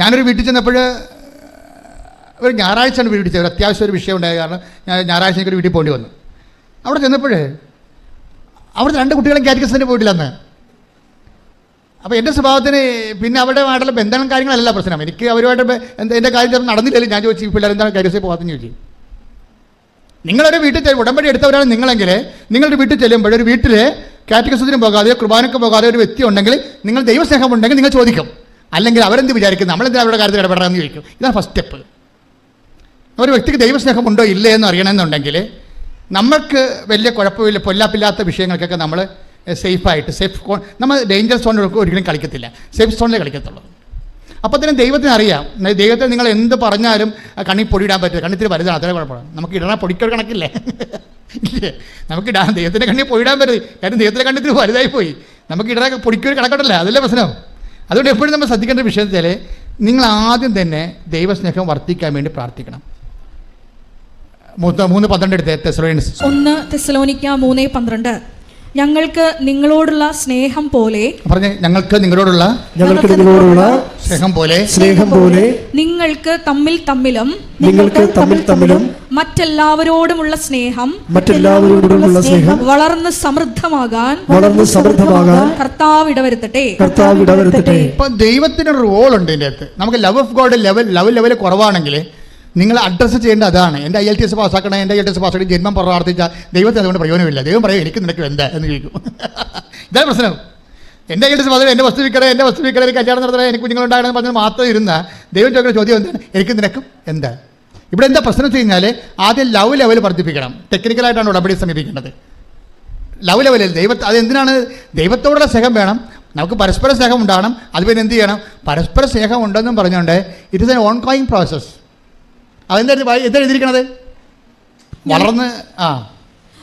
ഞാനൊരു വീട്ടിൽ ചെന്നപ്പോൾ ഒരു ഞായറാഴ്ചയാണ് വീട്ടിൽ ചെന്നത് അത്യാവശ്യം ഒരു വിഷയം ഉണ്ടായ കാരണം ഞാൻ ഞായറാഴ്ച എനിക്കൊരു വീട്ടിൽ പോകേണ്ടി വന്നു. അവിടെ ചെന്നപ്പോൾ അവിടുത്തെ രണ്ട് കുട്ടികളും കാറ്റഗസിന് പോയിട്ടില്ല അന്ന്. അപ്പോൾ എന്റെ സ്വഭാവത്തിന് പിന്നെ അവരുടെ ആയിട്ടുള്ള ബന്ധങ്ങളും കാര്യങ്ങളല്ല പ്രശ്നം. എനിക്ക് അവരുമായിട്ട് എന്റെ കാര്യം നടന്നില്ലല്ലോ. ഞാൻ ചോദിച്ചു പിള്ളേർ എന്താണ് കാറ്റഗസിൽ പോകാത്തെന്ന് ചോദിച്ചു. നിങ്ങളൊരു വീട്ടിൽ ചെല്ലും ഉടമ്പടി എടുത്തവരാണ് നിങ്ങളെങ്കിൽ നിങ്ങളുടെ വീട്ടിൽ ചെല്ലുമ്പോൾ ഒരു വീട്ടിൽ കാറ്റഗസത്തിന് പോകാതെ കുർബാനക്ക് പോകാതെ ഒരു വ്യക്തി ഉണ്ടെങ്കിൽ നിങ്ങൾ ദൈവസ്നേഹം ഉണ്ടെങ്കിൽ നിങ്ങൾ ചോദിക്കും. അല്ലെങ്കിൽ അവരെന്ത് വിചാരിക്കും നമ്മളെന്താ അവരുടെ കാര്യത്തിൽ ഇടപെടാമെന്ന് ചോദിക്കും. ഇതാണ് ഫസ്റ്റ് സ്റ്റെപ്പ് ഒരു വ്യക്തിക്ക് ദൈവസ്നേഹം ഉണ്ടോ ഇല്ലേ എന്ന് അറിയണമെന്നുണ്ടെങ്കിൽ നമുക്ക് വലിയ കുഴപ്പമില്ല പൊല്ലാപ്പില്ലാത്ത വിഷയങ്ങൾക്കൊക്കെ നമ്മൾ സേഫായിട്ട് സേഫ് നമ്മൾ ഡേഞ്ചർ സോണിൽ ഒരിക്കലും കളിക്കത്തില്ല. സേഫ് സോണിലേ കളിക്കത്തുള്ളൂ. അപ്പോൾ തന്നെ ദൈവത്തിന് അറിയാം. ദൈവത്തെ നിങ്ങൾ എന്ത് പറഞ്ഞാലും കണ്ണി പൊടിയിടാൻ പറ്റില്ല. കണ്ണിത്തിരി വലുതാണ് അത്രേ കുഴപ്പമാണ് നമുക്ക് ഇടണ പൊടിക്കൊരു കണക്കില്ലേ? ഇല്ലേ? നമുക്ക് ഇടാൻ ദൈവത്തിന്റെ കണ്ണിൽ പൊടിയിടാൻ പറ്റും കാര്യം ദൈവത്തിന്റെ കണ്ണിത്തിരി വലുതായി പോയി. നമുക്ക് ഇടണ പൊടിക്കൊരു കണക്കുണ്ടല്ലേ അതല്ലേ പ്രശ്നം? അതുകൊണ്ട് എപ്പോഴും നമ്മൾ ശ്രദ്ധിക്കേണ്ട വിഷയം വെച്ചാൽ നിങ്ങൾ ആദ്യം തന്നെ ദൈവസ്നേഹം വർദ്ധിക്കാൻ വേണ്ടി പ്രാർത്ഥിക്കണം. മൂന്ന് പന്ത്രണ്ട് ഒന്ന് തെസലോനിക്ക മൂന്ന് പന്ത്രണ്ട്. ഞങ്ങൾക്ക് നിങ്ങളോടുള്ള സ്നേഹം പോലെ പറഞ്ഞു ഞങ്ങൾക്ക് നിങ്ങളോടുള്ള ഞങ്ങൾക്ക് നിങ്ങളോടുള്ള സ്നേഹം പോലെ സ്നേഹം പോലെ നിങ്ങൾക്ക് തമ്മിൽ തമ്മിലും നിങ്ങൾക്ക് തമ്മിൽ തമ്മിലും മറ്റെല്ലാവരോടുമുള്ള സ്നേഹം മറ്റെല്ലാവരോടുമുള്ള സ്നേഹം വളർന്ന് സമൃദ്ധമാകാൻ വളർന്ന് സമൃദ്ധമാകാൻ കർത്താവ് ഇടവരുത്തട്ടെ. കർത്താവ് ഇടവരുത്തട്ടെ. ഇപ്പൊ ദൈവത്തിനൊരു റോൾ ഉണ്ട് ഇതിന്റെ അകത്ത്. നമുക്ക് love of God level love level കുറവാണെങ്കിൽ നിങ്ങൾ അഡ്രസ്സ് ചെയ്യേണ്ട അതാണ്. എന്റെ ഐ എൽ ടി എസ് പാസ്സാക്കണം എന്റെ ഐ എൽ ടി എസ് പാസ്സാക്കി ജന്മം പ്രാർത്ഥിച്ചാൽ ദൈവത്തിന് അതുകൊണ്ട് പ്രയോജനമില്ല. ദൈവം പറയും എനിക്ക് നിനക്ക് എന്താ എന്ന് ചോദിക്കും. ഇതാണ് പ്രശ്നം. എന്റെ ഐ എൽ ടി എസ് പാസ്സാക്കി എന്റെ വസ്തു വിൽക്കണേ എന്റെ വസ്തു വിൽക്കണേ എനിക്ക് കല്യാണം നടത്തണേ എനിക്ക് കുഞ്ഞുങ്ങളുണ്ടാകണം എന്ന് പറഞ്ഞാൽ മാത്രം ഇരുന്ന ദൈവം ചോദിക്കുന്ന ചോദ്യം എന്താണ്? എനിക്ക് നിനക്കും എന്താ ഇവിടെ എന്താ പ്രശ്നം വെച്ച് കഴിഞ്ഞാൽ ആദ്യം ലവ് ലെവൽ വർദ്ധിപ്പിക്കണം. ടെക്നിക്കലായിട്ടാണ് ഉടമ്പടി സമീപിക്കേണ്ടത്. ലവ് ലെവലിൽ ദൈവത്തെ അതെന്തിനാണ് ദൈവത്തോടുള്ള സ്നേഹം വേണം. നമുക്ക് പരസ്പര സ്നേഹം ഉണ്ടാകണം. അത് പിന്നെ എന്ത് ചെയ്യണം? പരസ്പര സ്നേഹം ഉണ്ടെന്നും പറഞ്ഞുകൊണ്ട് it is an ongoing process അതെന്താ എന്താ എഴുതിയിരിക്കണത്? വളർന്ന് ആ.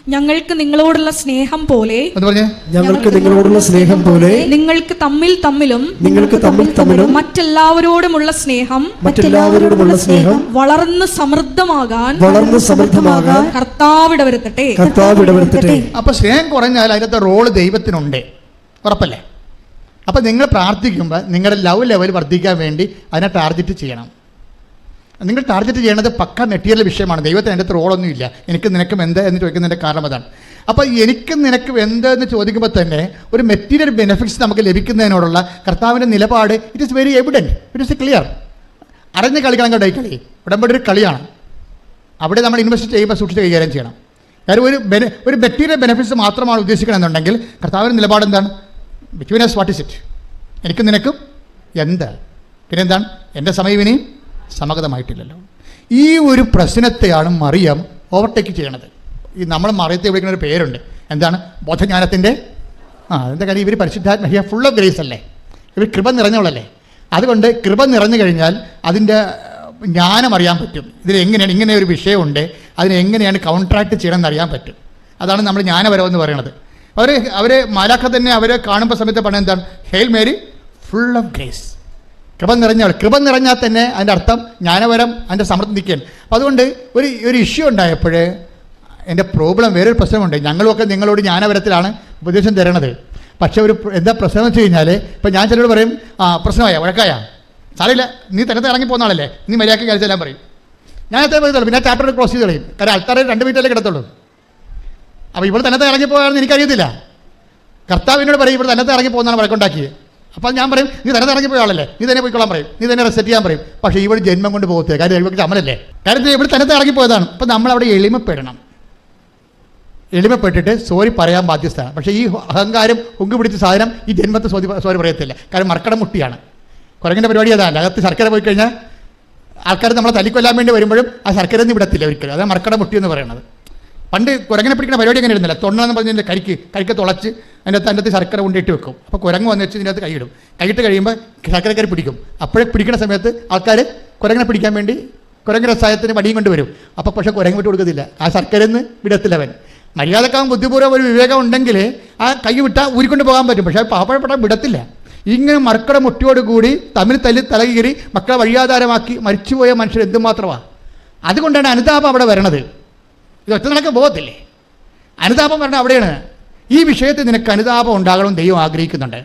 ഞങ്ങൾക്ക് നിങ്ങളോടുള്ള സ്നേഹം പോലെ എന്ന് പറഞ്ഞ്? ഞങ്ങൾക്ക് നിങ്ങളോടുള്ള സ്നേഹം പോലെ നിങ്ങൾക്ക് തമ്മിൽ തമ്മിലും നിങ്ങൾക്ക് തമ്മിൽ തമ്മിലും മറ്റെല്ലാവരോടുമുള്ള സ്നേഹം മറ്റെല്ലാവരോടുമുള്ള സ്നേഹം വളർന്ന് സമൃദ്ധമാകാൻ വളർന്ന് സമൃദ്ധമാകാൻ കർത്താവ് ഇടവരുത്തട്ടെ കർത്താവ് ഇടവരുത്തട്ടെ അപ്പൊ സ്നേഹം കുറഞ്ഞാൽ അതിനകത്ത് റോൾ ദൈവത്തിനുണ്ട്. ഉറപ്പല്ലേ? അപ്പൊ നിങ്ങൾ പ്രാർത്ഥിക്കുമ്പോൾ നിങ്ങളുടെ ലവ് ലെവൽ വർദ്ധിക്കാൻ വേണ്ടി അതിനെ ടാർഗറ്റ് ചെയ്യണം. നിങ്ങൾ ടാർഗറ്റ് ചെയ്യേണ്ടത് പക്ക മെറ്റീരിയൽ വിഷയമാണ്. ദൈവത്തിന് എന്റെ റോളൊന്നും ഇല്ല. എനിക്ക് നിനക്കും എന്ത് എന്ന് ചോദിക്കുന്നതിന്റെ കാരണം അതാണ്. അപ്പോൾ എനിക്കും നിനക്കും എന്ത് എന്ന് ചോദിക്കുമ്പോൾ തന്നെ ഒരു മെറ്റീരിയൽ ബെനിഫിറ്റ്സ് നമുക്ക് ലഭിക്കുന്നതിനോടുള്ള കർത്താവിന്റെ നിലപാട് it is very evident it is clear അറിഞ്ഞ് കളിക്കണം കേട്ടോ ഈ കളി? ഉടമ്പടി ഒരു കളിയാണ്. അവിടെ നമ്മൾ ഇൻവെസ്റ്റ് ചെയ്യുമ്പോൾ സൂക്ഷിച്ച് കൈകാര്യം ചെയ്യണം. കാര്യം ഒരു ബെനി ഒരു മെറ്റീരിയൽ ബെനിഫിറ്റ്സ് മാത്രമാണ് ഉദ്ദേശിക്കണമെന്നുണ്ടെങ്കിൽ കർത്താവിന്റെ നിലപാട് എന്താണ്? Between us what is it എനിക്കും നിനക്കും എന്ത്? പിന്നെന്താണ്? എന്റെ സമയം ഇനിയും സമഗതമായിട്ടില്ലല്ലോ. ഈ ഒരു പ്രശ്നത്തെയാണ് മറിയം ഓവർടേക്ക് ചെയ്യണത്. ഈ നമ്മൾ മറിയത്തെ വിളിക്കുന്ന ഒരു പേരുണ്ട്. എന്താണ്? ബോധജ്ഞാനത്തിന്റെ ആ എന്താ കാര്യം? ഇവർ പരിശുദ്ധാത്മ ഹിയ ഫുൾ ഓഫ് ഗ്രേസ് അല്ലേ? ഇവർ കൃപ നിറഞ്ഞവളല്ലേ? അതുകൊണ്ട് കൃപ നിറഞ്ഞു കഴിഞ്ഞാൽ അതിന്റെ ജ്ഞാനം അറിയാൻ പറ്റും. ഇതിൽ എങ്ങനെയാണ് ഇങ്ങനെ ഒരു വിഷയമുണ്ട്. അതിനെ എങ്ങനെയാണ് കൗൺട്രാക്ട് ചെയ്യണമെന്ന് അറിയാൻ പറ്റും. അതാണ് നമ്മൾ ജ്ഞാനപരം എന്ന് പറയുന്നത്. അവർ അവർ മാലാഖ തന്നെ അവരെ കാണുമ്പോൾ സമയത്ത് പറഞ്ഞ എന്താണ്? Hail Mary full of grace കൃപ നിറഞ്ഞവൾ. കൃപ നിറഞ്ഞാൽ തന്നെ അതിന്റെ അർത്ഥം ജ്ഞാനപരം അതിന്റെ സമൃദ്ധി നിൽക്കുകയാണ്. അപ്പോൾ അതുകൊണ്ട് ഒരു ഒരു ഇഷ്യൂ ഉണ്ടായപ്പോൾ എന്റെ പ്രോബ്ലം വേറൊരു പ്രശ്നമുണ്ട്. ഞങ്ങളുമൊക്കെ നിങ്ങളോട് ജ്ഞാനപരത്തിലാണ് ഉപദേശം തരണത്. പക്ഷേ ഒരു എന്താ പ്രശ്നം എന്ന് വെച്ച് കഴിഞ്ഞാൽ ഇപ്പം ഞാൻ ചിലരോട് പറയും ആ പ്രശ്നമായ? വഴക്കായ? സാറില്ല നീ തന്നെ ഇറങ്ങി പോകുന്ന ആളല്ലേ? നീ മര്യാദയ്ക്ക് കഴിച്ചെല്ലാം പറയും. ഞാൻ എത്ര പറയത്തുള്ളൂ പിന്നെ ചാപ്റ്റർ ക്ലോസ് ചെയ്ത് കളയും. കാരണം ആൾക്കാരെ രണ്ട് മിനിറ്റല്ലേ കിടത്തുള്ളൂ. അപ്പോൾ ഇവിടെ തന്നത്തെ ഇറങ്ങി പോകാമെന്ന് എനിക്കറിയത്തില്ല കർത്താവിനോട് പറയും ഇവിടെ തന്നത്തെ ഇറങ്ങി പോകുന്നതാണ് വഴക്കുണ്ടാക്കിയത്. അപ്പോൾ ഞാൻ പറയും നീ തന്നെ ഇറങ്ങി പോയ ആളല്ലേ? നീ തന്നെ പോയിക്കൊള്ളാൻ പറയും. നീ തന്നെ റെസെറ്റ് ചെയ്യാൻ പറയും. പക്ഷേ ഇവിടെ ജന്മം കൊണ്ട് പോകത്തേ കാര്യം ഇവിടെ അമലല്ലേ കാര്യം ഇവിടെ തന്നെ ഇറങ്ങിപ്പോയതാണ് പോയതാണ്. അപ്പോൾ നമ്മൾ അവിടെ എളിമപ്പെടണം. എളിമപ്പെട്ടിട്ട് സോറി പറയാൻ ബാധ്യസ്ഥാണ് പക്ഷേ ഈ അഹങ്കാരം ഉങ്കു പിടിച്ച സാധനം ഈ ജന്മത്തെ സോറി സോറി പറയത്തില്ല. കാരണം മർക്കട മുട്ടിയാണ്. കുരങ്ങിന്റെ പരിപാടി അതാണ്. അകത്ത് ശർക്കര പോയി കഴിഞ്ഞാൽ ആൾക്കാർ നമ്മളെ തല്ലിക്കൊല്ലാൻ വേണ്ടി വരുമ്പോഴും ആ ശർക്കര ഒന്നും വിടത്തില്ല ഒരിക്കലും. അതാണ് മർക്കട മുട്ടി എന്ന് പറയുന്നത്. പണ്ട് കുരങ്ങനെ പിടിക്കുന്ന പരിപാടി അങ്ങനെ ഇരുന്നില്ല തൊണ്ണെന്ന് പറഞ്ഞതിന്റെ കരിക്ക് കരിക്ക് തുളച്ച് അതിന്റെ അകത്ത് അതിന്റെ ശർക്കര കൊണ്ടിട്ട് വെക്കും. അപ്പോൾ കുരങ്ങ് വന്ന് വെച്ച് ഇതിന്റെ അകത്ത് കൈയിടും. കൈയിട്ട് കഴിയുമ്പോൾ ശർക്കരക്കരി പിടിക്കും. അപ്പോഴേ പിടിക്കുന്ന സമയത്ത് ആൾക്കാർ കുരങ്ങനെ പിടിക്കാൻ വേണ്ടി കുരങ്ങ് രസായത്തിന് വടിയും കൊണ്ടുവരും അപ്പോൾ പക്ഷേ കുരങ്ങ് വിട്ട് കൊടുക്കത്തില്ല. ആ ശർക്കരന്ന് വിടത്തില്ല അവൻ മര്യാദക്കാവും ബുദ്ധിപൂർവം ഒരു വിവേകം ഉണ്ടെങ്കിൽ ആ കൈ വിട്ടാൽ ഊരിക്കൊണ്ട് പോകാൻ പറ്റും. പക്ഷേ പാവപ്പെട്ട വിടത്തില്ല. ഇങ്ങനെ മർക്കട മുട്ടിയോടുകൂടി തമ്മിൽ തല്ലി തലകീറി മക്കളെ വഴിയാധാരമാക്കി മരിച്ചുപോയ മനുഷ്യർ എന്തുമാത്രമാണ് അതുകൊണ്ടാണ് അനുതാപം അവിടെ വരണത്. ഇത് ഒറ്റ നിനക്ക് പോകത്തില്ലേ അനുതാപം പറഞ്ഞാൽ അവിടെയാണ്. ഈ വിഷയത്തിൽ നിനക്ക് അനുതാപം ഉണ്ടാകണം ദൈവം ആഗ്രഹിക്കുന്നുണ്ട്.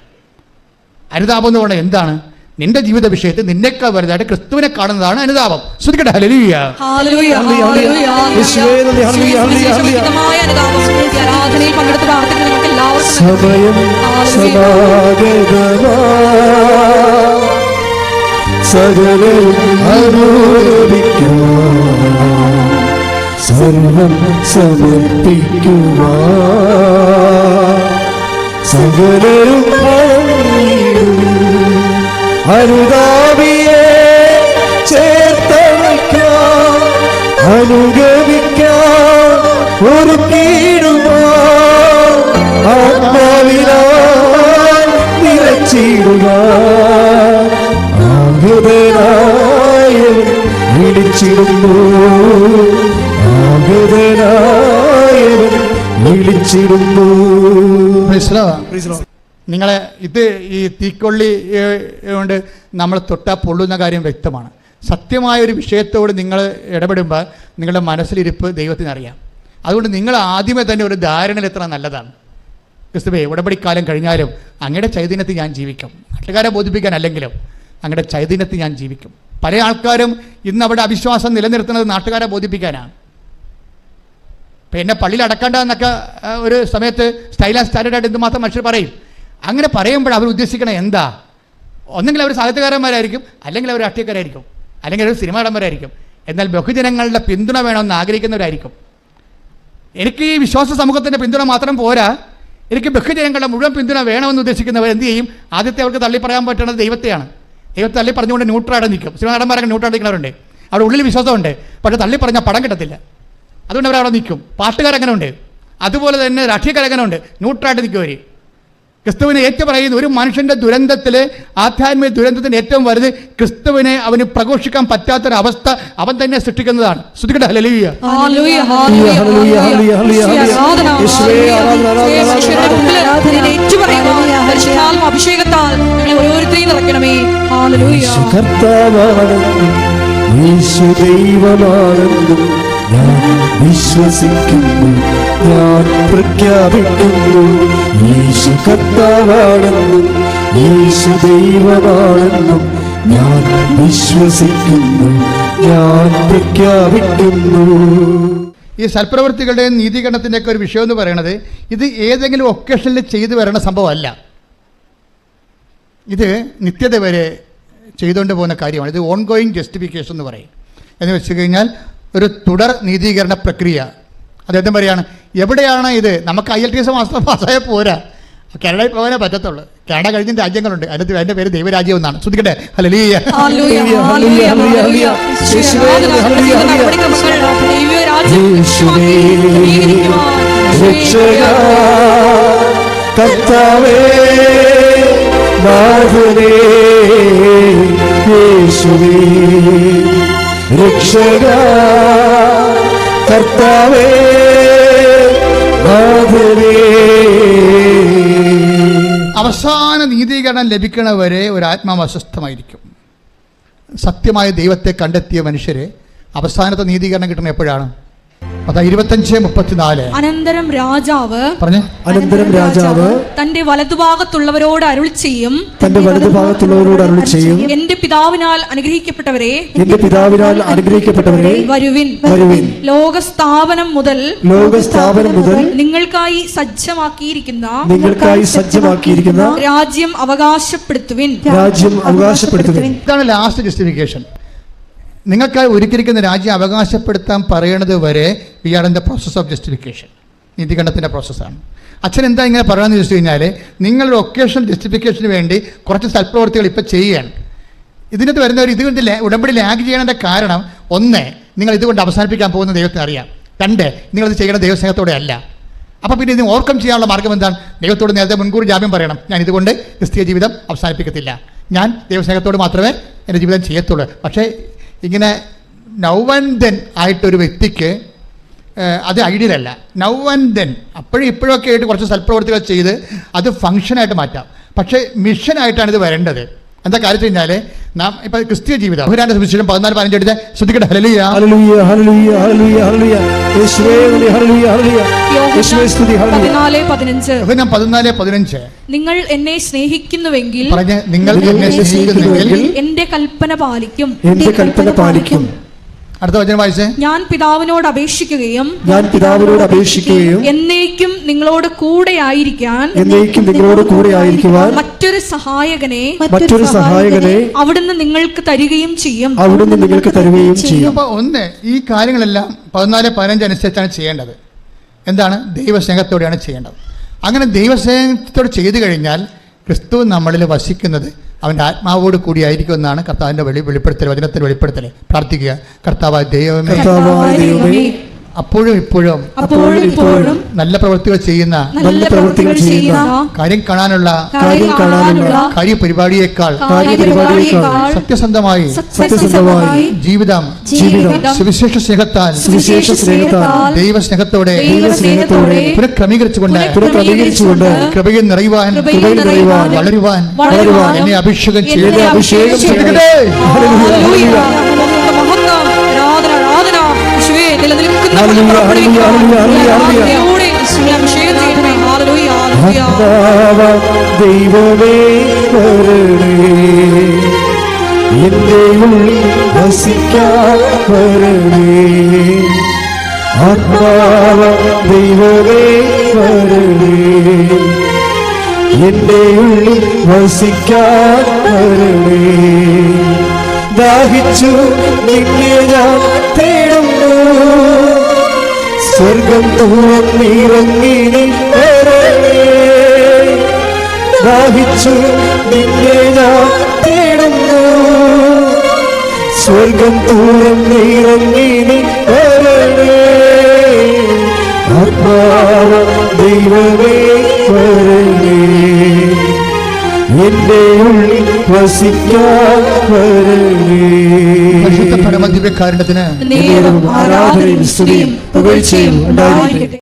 അനുതാപം എന്ന് പറഞ്ഞാൽ എന്താണ്? നിന്റെ ജീവിത വിഷയത്തിൽ നിന്നേക്കാൾ വലുതായിട്ട് ക്രിസ്തുവിനെ കാണുന്നതാണ് അനുതാപം. ശ്രദ്ധിക്കട്ടെ എല്ലാവർക്കും സമയം സകലവും അനുഭവിക്കാം സർവം സമർപ്പിക്കുവാ സകലരും. അനുതാപിയെ ചേർത്തണയ്ക്കാം അനുഗമിക്കാം ഒരു കീടുവാ ഇത് ഈ തീക്കൊള്ളി കൊണ്ട് നമ്മൾ തൊട്ടാൽ പൊള്ളുന്ന കാര്യം വ്യക്തമാണ്. സത്യമായ ഒരു വിഷയത്തോട് നിങ്ങൾ ഇടപെടുമ്പോൾ നിങ്ങളുടെ മനസ്സിലിരിപ്പ് ദൈവത്തിന് അറിയാം. അതുകൊണ്ട് നിങ്ങൾ ആദ്യമേ തന്നെ ഒരു ധാരണയിൽ എത്ര നല്ലതാണ്. ക്രിസ്തുവേ ഉടമ്പടിക്കാലം കഴിഞ്ഞാലും അങ്ങയുടെ ചൈതന്യത്തിൽ ഞാൻ ജീവിക്കും. നാട്ടുകാരെ ബോധിപ്പിക്കാൻ അല്ലെങ്കിലും അങ്ങയുടെ ചൈതന്യത്തിൽ ഞാൻ ജീവിക്കും. പല ആൾക്കാരും ഇന്ന് അവിടെ അവിശ്വാസം നിലനിർത്തുന്നത് നാട്ടുകാരെ ബോധിപ്പിക്കാനാണ് പിന്നെ പള്ളിയിൽ അടക്കണ്ട എന്നൊക്കെ ഒരു സമയത്ത് സ്റ്റൈൽ സ്റ്റാൻഡേർഡ് ആയിട്ട് എന്തുമാത്രം മനുഷ്യർ പറയും? അങ്ങനെ പറയുമ്പോൾ അവർ ഉദ്ദേശിക്കണ എന്താ? ഒന്നെങ്കിൽ അവർ സാഹിത്യകാരന്മാരായിരിക്കും അല്ലെങ്കിൽ അവർ രാഷ്ട്രീയക്കാരായിരിക്കും അല്ലെങ്കിൽ അവർ സിനിമാടന്മാരായിരിക്കും എന്നാൽ ബഹുജനങ്ങളുടെ പിന്തുണ വേണമെന്ന് ആഗ്രഹിക്കുന്നവരായിരിക്കും. എനിക്ക് ഈ വിശ്വാസ സമൂഹത്തിന്റെ പിന്തുണ മാത്രം പോരാ. എനിക്ക് ബഹുജനങ്ങളുടെ മുഴുവൻ പിന്തുണ വേണമെന്ന് ഉദ്ദേശിക്കുന്നവർ എന്ത് ചെയ്യും? ആദ്യത്തെ അവർക്ക് തള്ളി പറയാൻ പറ്റുന്നത് ദൈവത്തെയാണ്. ദൈവത്തെ തള്ളി പറഞ്ഞുകൊണ്ട് ന്യൂട്രായിട്ട് നിൽക്കും. സിനിമാ നടന്മാരൊക്കെ ന്യൂട്രായിട്ട് നിൽക്കുന്നവരുണ്ട്. അവിടെ ഉള്ളിൽ വിശ്വാസമുണ്ട്. പക്ഷേ തള്ളി പറഞ്ഞാൽ പടം കിട്ടത്തില്ല. അതുകൊണ്ട് അവർ അവിടെ നിൽക്കും. പാട്ടുകാരങ്ങനെ ഉണ്ട് അതുപോലെ തന്നെ രാഷ്ട്രീയക്കാരങ്ങനെ ഉണ്ട് ന്യൂട്രായിട്ട് നിൽക്കും അവർ ക്രിസ്തുവിനെ ഏറ്റുപറയുന്ന ഒരു മനുഷ്യന്റെ ദുരന്തത്തിൽ ആധ്യാത്മിക ദുരന്തത്തിന് ഏറ്റവും വലുത് ക്രിസ്തുവിനെ അവന് പ്രഘോഷിക്കാൻ പറ്റാത്തൊരവസ്ഥ അവൻ തന്നെ സൃഷ്ടിക്കുന്നതാണ് ശ്രദ്ധിക്കട്ടെ അഭിഷേകത്താൽ ഓരോരുത്തരെയും നിറയ്ക്കണമേ കർത്താവാണെന്നും ദൈവമാണെന്നും ഞാൻ വിശ്വസിക്കുന്നു ഞാൻ പ്രഖ്യാപിക്കുന്നു യേശു കർത്താവാണെന്നും യേശു ദൈവമാണെന്നും ഞാൻ വിശ്വസിക്കുന്നു ഞാൻ പ്രഖ്യാപിക്കുന്നു. ഈ സൽപ്രവൃത്തികളുടെയും നീതീകരണത്തിന്റെയൊക്കെ ഒരു വിഷയം എന്ന് പറയണത് ഇത് ഏതെങ്കിലും ഒക്കേഷനിൽ ചെയ്തു വരണ സംഭവമല്ല. ഇത് നിത്യത വരെ ചെയ്തുകൊണ്ട് പോകുന്ന കാര്യമാണ്. ഇത് ഓൺ ഗോയിങ് ജസ്റ്റിഫിക്കേഷൻ എന്ന് പറയും. എന്ന് വെച്ച് കഴിഞ്ഞാൽ ഒരു തുടർ നീതീകരണ പ്രക്രിയ. അദ്ദേഹം പറയാണ് എവിടെയാണ് ഇത്? നമുക്ക് ഐ എൽ ടി എസ് മാസം പാസ്സായ പോരാ. കാനഡയിൽ പോകാനേ പറ്റത്തുള്ളൂ. കേരള കഴിഞ്ഞ രാജ്യങ്ങളുണ്ട്. അതിനകത്ത് എന്റെ പേര് ദൈവരാജ്യം എന്നാണ്. ശ്രദ്ധിക്കട്ടെ. ഹല്ലേലൂയ. ഹല്ലേലൂയ, ഹല്ലേലൂയ, ഹല്ലേലൂയ, ഹല്ലേലൂയ, ഹല്ലേലൂയ. യേശുവേ, രക്ഷക കർത്താവേ അവസാന നീതീകരണം ലഭിക്കണവരെ ഒരു ആത്മാവ് അസ്വസ്ഥമായിരിക്കും. സത്യമായ ദൈവത്തെ കണ്ടെത്തിയ മനുഷ്യരെ അവസാനത്തെ നീതീകരണം കിട്ടണം എപ്പോഴാണ്? അതാ ഇരുപത്തഞ്ച് മുപ്പത്തിനാല്. അനന്തരം രാജാവ് പറഞ്ഞു? അനന്തരം രാജാവ് തന്റെ വലതുഭാഗത്തുള്ളവരോട് അരുൾ ചെയ്യും. തന്റെ വലതുഭാഗത്തുള്ളവരോട് അരുൾ ചെയ്യും. എന്റെ പിതാവിനാൽ അനുഗ്രഹിക്കപ്പെട്ടവരെ എന്റെ പിതാവിനാൽ അനുഗ്രഹിക്കപ്പെട്ടവരെ വരുവിൻ. വരുവിൻ. ലോകസ്ഥാപനം മുതൽ ലോകസ്ഥാപനം മുതൽ നിങ്ങൾക്കായി സജ്ജമാക്കിയിരിക്കുന്ന നിങ്ങൾക്കായി സജ്ജമാക്കിയിരിക്കുന്ന രാജ്യം അവകാശപ്പെടുത്തുവിൻ. രാജ്യം അവകാശപ്പെടുത്തുവിൻ. ഇതാണ് ലാസ്റ്റ് ജസ്റ്റിഫിക്കേഷൻ നിങ്ങൾക്കായി ഒരുക്കിയിരിക്കുന്ന രാജ്യം അവകാശപ്പെടുത്താൻ പറയണത് വരെ we are in the process of justification നീതികണ്ഠത്തിന്റെ പ്രോസസ്സാണ് അച്ഛൻ എന്താ ഇങ്ങനെ പറയാമെന്ന് ചോദിച്ചു കഴിഞ്ഞാൽ നിങ്ങളുടെ ഒക്കേഷണൽ ജസ്റ്റിഫിക്കേഷന് വേണ്ടി കുറച്ച് സൽപ്രവർത്തികൾ ഇപ്പോൾ ചെയ്യുകയാണ്. ഇതിനകത്ത് വരുന്നവർ ഇതുകൊണ്ട് ലാ- ഉടമ്പടി ലാഗ് ചെയ്യണതിന്റെ കാരണം ഒന്ന് നിങ്ങൾ ഇതുകൊണ്ട് അവസാനിപ്പിക്കാൻ പോകുന്ന ദൈവത്തിന് അറിയാം. രണ്ട് നിങ്ങളിത് ചെയ്യണ ദൈവസ്നേഹത്തോടെ അല്ല. അപ്പോൾ പിന്നെ ഇത് ഓവർകം ചെയ്യാനുള്ള മാർഗം എന്താണ്? ദൈവത്തോട് നേരത്തെ മുൻകൂർ ജാമ്യം പറയണം. ഞാൻ ഇതുകൊണ്ട് ക്രിസ്തീയ ജീവിതം അവസാനിപ്പിക്കത്തില്ല. ഞാൻ ദൈവസ്നേഹത്തോട് മാത്രമേ എന്റെ ജീവിതം ചെയ്യത്തുള്ളൂ. പക്ഷേ ഇങ്ങനെ നൗ ആൻഡ് ദെൻ ആയിട്ടൊരു വ്യക്തിക്ക് അത് ഐഡിയൽ അല്ല. നൗ ആൻഡ് ദെൻ അപ്പോഴും ഇപ്പോഴൊക്കെ ആയിട്ട് കുറച്ച് സൽപ്രവർത്തികൾ ചെയ്ത് അത് ഫങ്ഷനായിട്ട് മാറ്റാം. പക്ഷേ മിഷനായിട്ടാണ് ഇത് വരേണ്ടത്. എന്താ കാര്യം കഴിഞ്ഞാൽ നാം ഇപ്പൊ ക്രിസ്തീയ ജീവിതം. അഭിരാന്റെ സുവിശേഷം പതിനാല് പതിനഞ്ച് എടുത്ത് ശ്രദ്ധിക്കട്ടെ. യേശുവേ യേശുവേ സ്തുതി ഹല്ലേലൂയ. പതിനാല് പതിനഞ്ച്. ബഹുരാൻ പതിനാല് പതിനഞ്ച്. നിങ്ങൾ എന്നെ സ്നേഹിക്കുന്നുവെങ്കിൽ പറഞ്ഞ് നിങ്ങൾ എന്നെ സ്നേഹിക്കുന്നുവെങ്കിൽ എന്റെ കൽപ്പന പാലിക്കും. എന്റെ കൽപ്പന പാലിക്കും. അടുത്ത വചനം വായിച്ചേ. ഞാൻ പിതാവിനോട് അപേക്ഷിക്കുകയും ഞാൻ പിതാവിനോട് അപേക്ഷിക്കുകയും എന്നേക്കും നിങ്ങളോട് കൂടെ ആയിരിക്കാൻ എന്നേക്കും നിങ്ങളോട് കൂടെ ആയിരിക്കുവാൻ മറ്റൊരു സഹായകനെ മറ്റൊരു സഹായകനെ അവിടുന്ന് നിങ്ങൾക്ക് തരികയും ചെയ്യും. അവിടുന്ന് നിങ്ങൾക്ക് തരികയും ചെയ്യും. അപ്പൊ ഒന്ന് ഈ കാര്യങ്ങളെല്ലാം പതിനാല് പതിനഞ്ച് അനുസരിച്ചാണ് ചെയ്യേണ്ടത്. എന്താണ്? ദൈവസ്നേഹത്തോടെയാണ് ചെയ്യേണ്ടത്. അങ്ങനെ ദൈവസ്നേഹത്തോട് ചെയ്തു കഴിഞ്ഞാൽ ക്രിസ്തു നമ്മളിൽ വസിക്കുന്നത് അവന്റെ ആത്മാവോട് കൂടിയായിരിക്കും എന്നാണ് കർത്താവിന്റെ വെളി വെളിപ്പെടുത്തൽ വചനത്തിൽ വെളിപ്പെടുത്തൽ. പ്രാർത്ഥിക്കുക. കർത്താവായ ദൈവമേ അപ്പോഴും ഇപ്പോഴും അപ്പോഴും ഇപ്പോഴും നല്ല പ്രവൃത്തികൾ ചെയ്യുന്ന നല്ല പ്രവൃത്തികൾ ചെയ്യുന്ന കാര്യം കാണാനുള്ള കാര്യം കാണാനുള്ള കാര്യപരിപാടിയേക്കാൾ കാര്യപരിപാടിയേക്കാൾ സത്യസന്ധമായി സത്യസന്ധമായി ജീവിതം ജീവിതം സുവിശേഷ സ്നേഹത്താൽ സുവിശേഷ സ്നേഹത്താൽ ദൈവസ്നേഹത്തോടെ ദൈവസ്നേഹത്തോടെ പുനഃക്രമീകരിച്ചുകൊണ്ട് പുനഃക്രമീകരിച്ചുകൊണ്ട് കൃപയിൽ നിറയുവാൻ കൃപയിൽ നിറയുവാൻ വളരുവാൻ വളരുവാൻ എന്നെ അഭിഷേകം ചെയ്ത് അഭിഷേകം ശ്രദ്ധിക്കട്ടെ. ദൈവമേ എന്റെ ഉള്ളിൽ വസിക്കാൻ വരണേ. ആത്മാവ ദൈവമേ വരണേ എന്റെ ഉള്ളിൽ വസിക്കാൻ വരണേ. ദാഹിച്ചു നിന്നെ ഞാൻ തേടുന്നു. സ്വർഗം തുറന്നിറങ്ങി നീ വരണേ ദാഹിച്ചു നിന്നെ ഞാൻ തേടുന്നു. സ്വർഗം തുറന്നിറങ്ങി നീ വരണേ ആത്മാവ ദൈവമേ വരണേ എന്റെ ഉള്ളിൽ വസിക്കാൻ പരിശുദ്ധ ആരാധനയും സ്തുതിയും പുകഴ്ചയും ഉണ്ടായിരിക്കട്ടെ.